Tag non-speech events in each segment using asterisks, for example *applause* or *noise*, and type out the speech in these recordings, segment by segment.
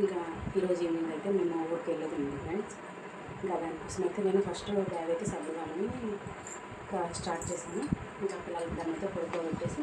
ఇంకా ఈరోజు ఈవినింగ్ అయితే మేము ఊరికి వెళ్ళేది ఉంది ఫ్రెండ్స్ ఇంకా దానికోసం అయితే నేను ఫస్ట్ బ్యాగ్ అయితే సర్దుదామని ఇంకా స్టార్ట్ చేశాను. ఇంకా పిల్లలకి దాన్ని అయితే పడుకోబెట్టేసి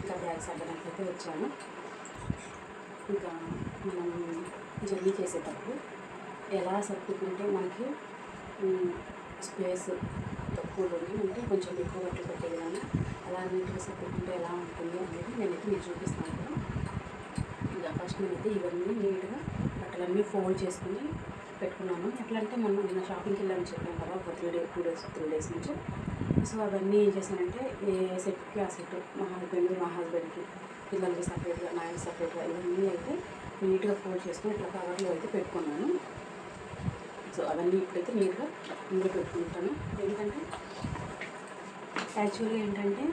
ఇంకా బ్యాగ్ సర్దడానికి అయితే వచ్చాను. ఇంకా మనం జర్నీ చేసేటప్పుడు ఎలా సర్దుకుంటే మనకి స్పేస్ తక్కువలోనే అంటే కొంచెం ఎక్కువ బట్టలు పెట్టే విధంగా అలా నీట్గా సర్దుకుంటే ఎలా ఉంటుంది అనేది నేనైతే మీకు చూపిస్తాను. ఫస్ట్ నేనైతే ఇవన్నీ నీట్గా బట్టలన్నీ ఫోల్డ్ చేసుకుని పెట్టుకున్నాను. ఎట్లా అంటే మనం నిన్న షాపింగ్కి వెళ్ళామని చెప్పాను కదా ఒక three day two days three days నుంచి. సో అవన్నీ ఏం చేశానంటే ఏ సెట్కి ఆ సెట్ మా హస్బెండ్ మా హస్బెండ్కి పిల్లలకి సపరేట్గా నాయకు సపరేట్గా ఇవన్నీ అయితే నీట్గా ఫోల్డ్ చేసుకుని ఇట్లా కవర్లో అయితే పెట్టుకున్నాను. సో అవన్నీ ఇప్పుడైతే నీట్గా ఇందులో పెట్టుకుంటాను. ఎందుకంటే యాక్చువల్గా ఏంటంటే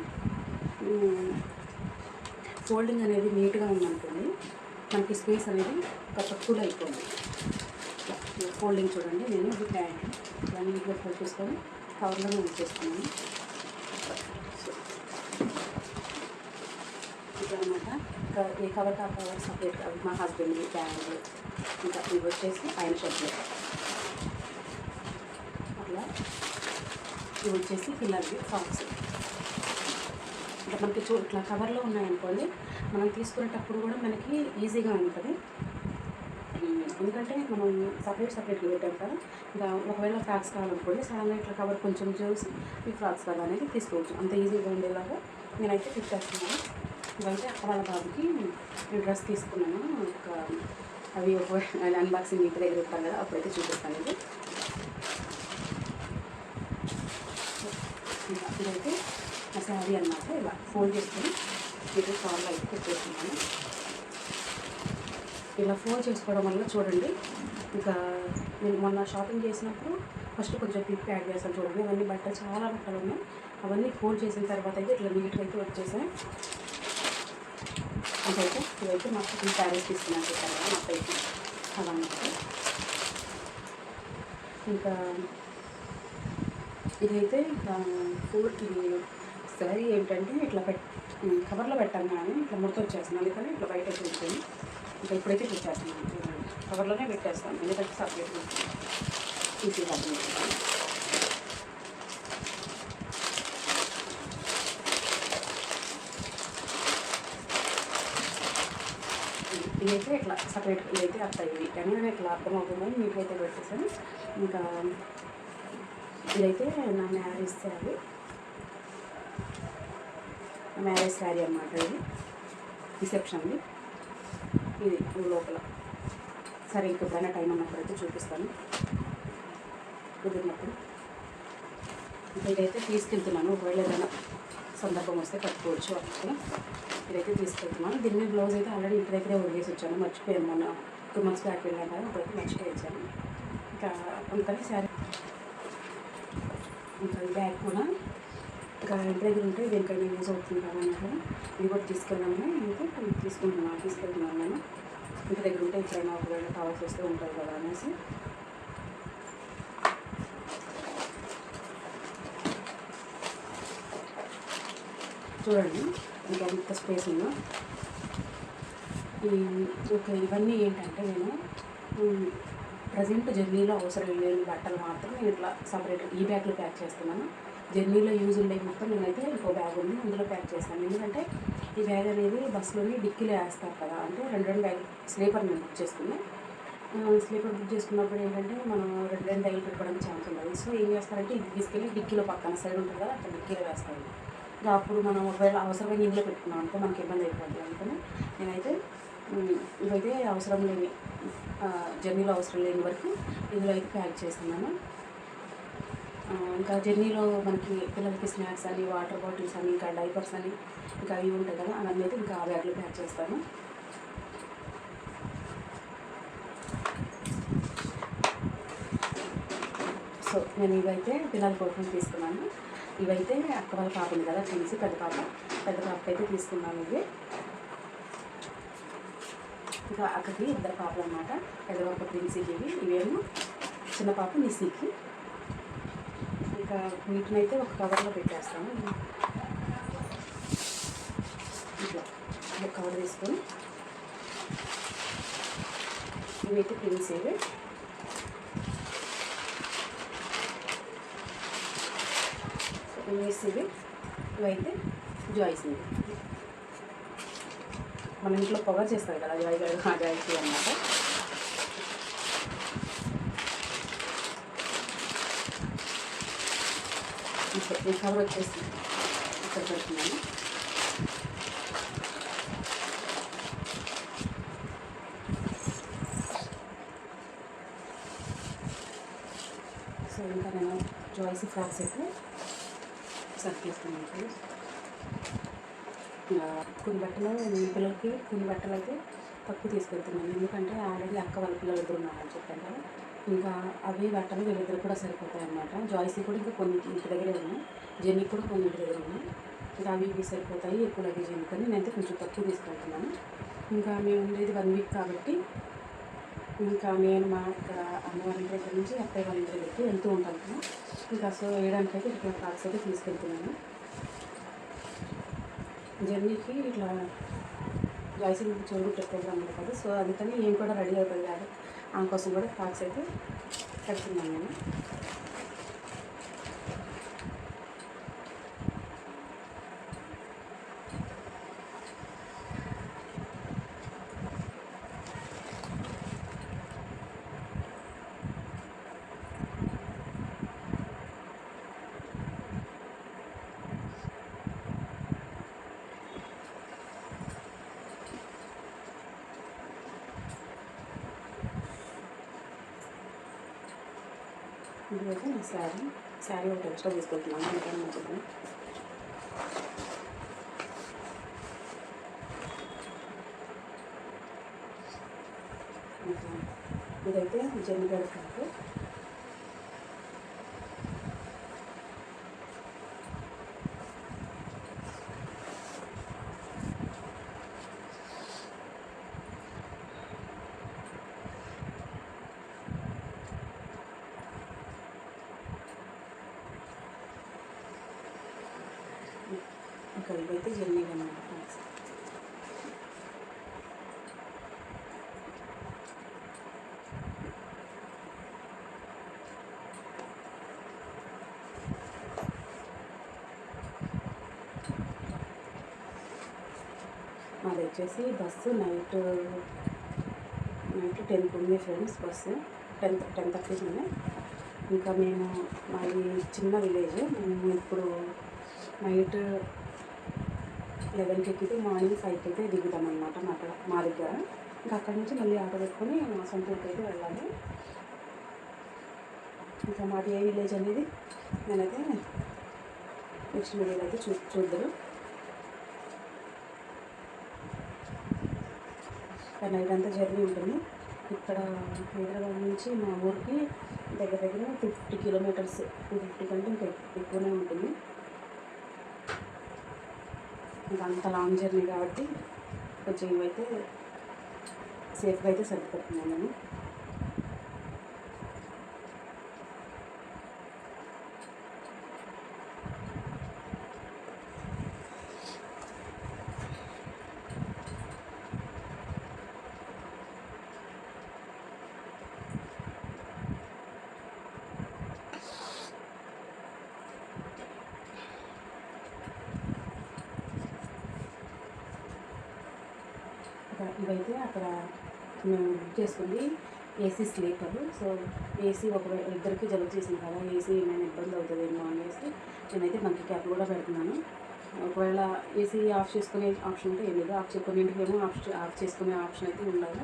ఫోల్డింగ్ అనేది నీట్గా ఉందనుకోండి మనకి స్పేస్ అనేది ఒక తక్కువలో అయిపోయింది. ఫోల్డింగ్ చూడండి నేను ఇది ప్యాంట్ ఇలా నీట్గా ఫోల్డ్ చేసుకొని కవర్లో ఉంచేస్తున్నాను చేసుకున్నాను ఇదనమాట అనమాట ఈ కవర్ ఆ కవర్ సపరేట్ మా హస్బెండ్ ప్యాంట్ ఇంకా ఇవి వచ్చేసి ఆయన షర్ట్లు అట్లా ఇవి వచ్చేసి పిల్లలకి సాక్స్ మనకి చూ ఇట్లా కవర్లో ఉన్నాయనుకోండి మనం తీసుకునేటప్పుడు కూడా మనకి ఈజీగా ఉంటుంది. ఎందుకంటే మనం సపరేట్ సపరేట్గా పెట్టాం కదా. ఇంకా ఒకవేళ ఫ్రాక్స్ కావాలనుకోండి సడన్గా ఇట్లా కవర్ కొంచెం చూసి ఈ ఫ్రాక్స్ కదా అనేది తీసుకోవచ్చు. అంత ఈజీగా ఉండేలాగా నేనైతే పెట్టేస్తున్నాను ఇవైతే అక్క వాళ్ళ బాబుకి నేను డ్రెస్ తీసుకున్నాను. ఒక అవి ఒక *laughs* అన్బాక్సింగ్ ఇంటి దగ్గర ఉంటాను కదా అప్పుడైతే చూపిస్తాను ఇది. ఇదైతే శారీ అన్నమాట. ఇలా ఫోల్డ్ చేసుకుని ఇది కవర్లో అయితే పెట్టేస్తున్నాను. ఇలా ఫోల్డ్ చేసుకోవడం వల్ల చూడండి ఇంకా నేను మొన్న షాపింగ్ చేసినప్పుడు ఫస్ట్ కొంచెం క్లిప్ యాడ్ చేస్తాను చూడండి. అవన్నీ బట్టలు చాలా బట్టలు ఉన్నాయి. అవన్నీ ఫోల్డ్ చేసిన తర్వాత అయితే ఇట్లా నీట్గా అయితే వచ్చేసాయి. అదైతే ఇవైతే మాకు ఈ శారీస్ తీసుకున్నాను చెప్పాను కదా మా పైకి అవన్నమాట ఇంకా ఇదైతే ఇంకా ఫోర్ ఇది శారీ ఏంటంటే ఇట్లా పెట్ కవర్లో పెట్టాను కానీ ఇట్లా ముడత వచ్చేస్తుంది అందుకని ఇట్లా బయట చూసుకొని ఇంకా ఇప్పుడైతే పెట్టేస్తున్నాను. చూడండి కవర్లోనే పెట్టేస్తాను. ఎందుకంటే సపరేట్ ఈజీగా ఇదైతే ఇట్లా సపరేట్ ఇదైతే అర్థం ఇది కానీ ఇట్లా అర్థమవుతుందని మీకైతే పెట్టేసాను ఇంకా ఇదైతే నా మ్యారేజ్ శారీ. మ్యారేజ్ శారీ అన్నమాట ఇది. రిసెప్షన్ది ఇది. లోపల. సరే ఇంకెప్పుడైనా టైం ఉన్నప్పుడైతే అయితే చూపిస్తాను. కుదిరినప్పుడు. ఇదైతే తీసుకెళ్తున్నాను. ఒకవేళ ఏదైనా సందర్భం వస్తే కట్టుకోవచ్చు అక్కడ ఇదైతే తీసుకెళ్తున్నాను. దీని బ్లౌజ్ అయితే ఆల్రెడీ ఇంటి దగ్గరే ఉడిగేసి వచ్చాను. మర్చిపోయాను. మొన్న టూ మంత్స్ బ్యాక్ వెళ్ళాను కదా అప్పుడైతే మర్చిపోయించాను ఇంకా అంతా శారీ. ఇంకా బ్యాగ్ కూడా ఇంకా ఇంటి దగ్గర ఉంటే దేనికైనా యూజ్ అవుతుంది కదా అన్నట్లు ఇది కూడా తీసుకెళ్ళాము ఇంకా తీసుకుంటున్నాను. తీసుకెళ్తున్నాను నేను. ఇంటి దగ్గర ఉంటే ఎప్పుడైనా ఒకవేళ కావాల్సి వస్తే ఉంటుంది కదా అనేసి. చూడండి. ఇంకా ఎంత స్పేస్ ఉందో. ఈ ఇవన్నీ ఏంటంటే నేను ప్రజెంట్ జర్నీలో అవసరం లేని బట్టలు మాత్రం ఇట్లా సపరేట్ ఈ బ్యాగ్లో ప్యాక్ చేస్తున్నాను. జర్నీలో యూజ్ ఉండే మొత్తం నేనైతే ఇంకో బ్యాగ్ ఉంది అందులో ప్యాక్ చేస్తాను. ఎందుకంటే ఈ బ్యాగ్ అనేది బస్సులోని డిక్కీలో వేస్తారు కదా అంటే రెండు రెండు బ్యాగ్ స్లీపర్ నేను బుక్ చేసుకున్నాను స్లీపర్ బుక్ చేసుకున్నప్పుడు ఏంటంటే మనం రెండు రెండు బ్యాగులు పెట్టుకోవడానికి ఛాన్స్ ఉండదు. సో ఏం చేస్తారంటే ఇది తీసుకెళ్ళి డిక్కీలో పక్కన సైడ్ ఉంటుంది కదా అక్కడ డిక్కీలో వేస్తాను ఇంకా అప్పుడు మనం ఒకవేళ అవసరమైన ఇంట్లో పెట్టుకున్నాం అనుకో మనకి ఇబ్బంది అయిపోద్ది అనుకుని నేనైతే ఇవైతే అవసరం లేని జర్నీలో అవసరం లేని వరకు ఇందులో అయితే ప్యాక్ చేస్తున్నాను. ఇంకా జర్నీలో మనకి పిల్లలకి స్నాక్స్ అని వాటర్ బాటిల్స్ అని ఇంకా డైపర్స్ అని ఇంకా అవి ఉంటాయి కదా అవన్నీ అయితే ఇంకా ఆ బ్యాగ్లో ప్యాక్ చేస్తాను. సో నేను ఇవైతే పిల్లల కోసం తీసుకున్నాను. ఇవైతే అక్క వాళ్ళ పాప ఉంది కదా తెలిసి పెద్ద పాప. పెద్ద పాపకి అయితే తీసుకున్నాను ఇవి. ఇంకా అక్కకి ఇద్దరు పాపలు అనమాట పెద్ద పాప ప్రిన్సీకి ఇవి ఇవేమో చిన్న పాప నిసీకి ఇంకా ఇంకా వీటిని అయితే ఒక కవర్లో పెట్టేస్తాను. ఇట్లా కవర్ తీసుకొని ఇవైతే పిన్స్ ఇవి ఇవేసి ఇవి ఇవైతే జాయిస్ ఇవి మన ఇంట్లో పొగ చేస్తారు కదా జాయి జాయిస్ అన్నమాట. ఇక్కడ ఈ కవర్ వచ్చేసి ఇక్కడ పెడుతున్నాను సో ఇంకా నేను జాయిస్ ఫ్రాక్స్ అయితే సెట్ చేస్తున్నాను కొన్ని బట్టలు పిల్లలకి కొన్ని బట్టలు అయితే తక్కువ తీసుకెళ్తున్నాను. ఎందుకంటే ఆల్రెడీ అక్క వాళ్ళ పిల్లలు ఇద్దరు ఉన్నారని చెప్పాను కదా. ఇంకా అవి బట్టలు వీళ్ళిద్దరు కూడా సరిపోతాయి అన్నమాట. జాయిస్ కూడా ఇంకా కొన్ని ఇంటి దగ్గరే ఉన్నాయి జెన్నీ కూడా కొన్ని ఇంటి దగ్గర ఉన్నాయి ఇంకా అవి ఇవి సరిపోతాయి. ఎక్కువ లగేజ్ ఎందుకని నేనైతే కొంచెం తక్కువ తీసుకెళ్తున్నాను. ఇంకా మేము ఉండేది వన్ వీక్ కాబట్టి ఇంకా నేను మా ఇక్కడ అమ్మవారి దగ్గర నుంచి అత్తయ్య వాళ్ళ ఇంటి దగ్గరికి వెళ్తూ ఉంటాను కదా. ఇంకా సో వేయడానికి అయితే ఇట్లా ఫ్రాక్స్ అయితే తీసుకెళ్తున్నాను. జర్నీకి ఇట్లా జాయిసింగ్ చెవుడు ప్రోగ్రామ్ ఉంది కదా. సో అందుకని ఏం కూడా రెడీ అవుతుంది కాదు ఆమె కోసం కూడా ఫ్రాక్స్ అయితే కడుతున్నాను నేను. ఇదైతే నా శారీ శారీ ఒకటి ఎక్స్ట్రా తీసుకుంటున్నాను. అందుకని మంచిది ఇదైతే జెన్నిగడ ఫ్రాక్. కలిపైతే జర్నీ అనమాట అన్నమాట మాది వచ్చేసి బస్సు నైట్ నైట్ టెన్కి ఉంది ఫ్రెండ్స్ బస్సు. టెన్ టెన్ థర్టీకి ఉంది. ఇంకా మేము మాది చిన్న విలేజ్. మేము ఇప్పుడు నైట్ లెవెన్కి ఎక్కితే మార్నింగ్ ఫైవ్కి అయితే దిగుతాం అనమాట మా అక్కడ మా దగ్గర. ఇంకా అక్కడ నుంచి మళ్ళీ ఆటో పెట్టుకొని మా సొంత ఊరికి అయితే వెళ్ళాలి. ఇంకా మాది ఏ విలేజ్ అనేది నేనైతే నెక్స్ట్ వీడియోలో అయితే చూ చూద్దరు నైట్ అంతా జర్నీ ఉంటుంది. ఇక్కడ హైదరాబాద్ నుంచి మా ఊరికి దగ్గర దగ్గర ఫిఫ్టీ కిలోమీటర్స్ టూ ఫిఫ్టీ కంటే ఇంకా ఎక్కువనే ఉంటుంది. ఇంకా అంత లాంగ్ జర్నీ కాబట్టి కొంచెం ఇవైతే సేఫ్గా అయితే సరిపోతున్నాను నేను అక్కడ ఇవైతే అక్కడ మేము బుక్ చేసుకుంది ఏసీ స్లీపర్. సో ఏసీ ఒకవేళ ఇద్దరికి జలుబు చేసింది కదా ఏసీ ఏమైనా ఇబ్బంది అవుతుందేమో అనేసి నేనైతే మంకీ క్యాప్ కూడా పెడుతున్నాను. ఒకవేళ ఏసీ ఆఫ్ చేసుకునే ఆప్షన్ ఉంటే ఏం లేదు. ఆఫ్ చేసుకునేంటికేమో ఆఫ్ ఆఫ్ చేసుకునే ఆప్షన్ అయితే ఉండాలి.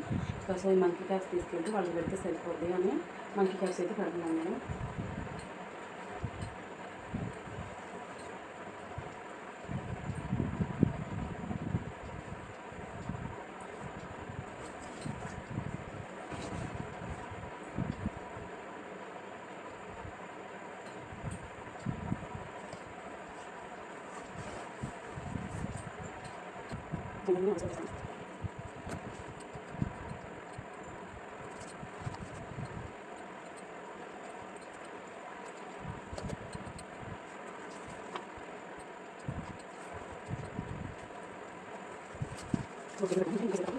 సో ఈ మంకీ క్యాప్స్ తీసుకెళ్తే వాళ్ళు పెడితే సరిపోద్ది అని మంకీ క్యాప్స్ అయితే పెడుతున్నాను నేను. ものをきたす。Thank you.